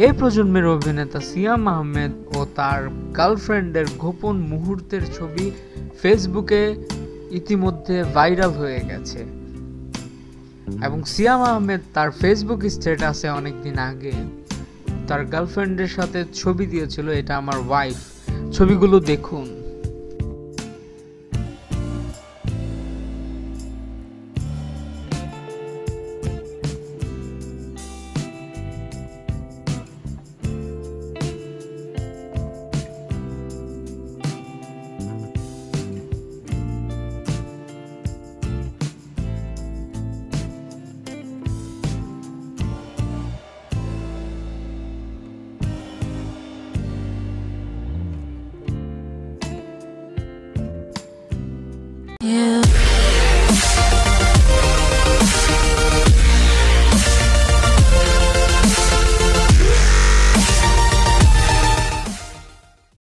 এই প্রজন্মের অভিনেতা সিয়াম আহমেদ ও তার গার্লফ্রেন্ডের গোপন মুহূর্তের ছবি ফেসবুকে ইতিমধ্যে ভাইরাল হয়ে গেছে। এবং সিয়াম আহমেদ তার ফেসবুক স্ট্যাটাসে অনেকদিন আগে তার গার্লফ্রেন্ডের সাথে ছবি দিয়েছিল, এটা আমার ওয়াইফ। ছবিগুলো দেখুন।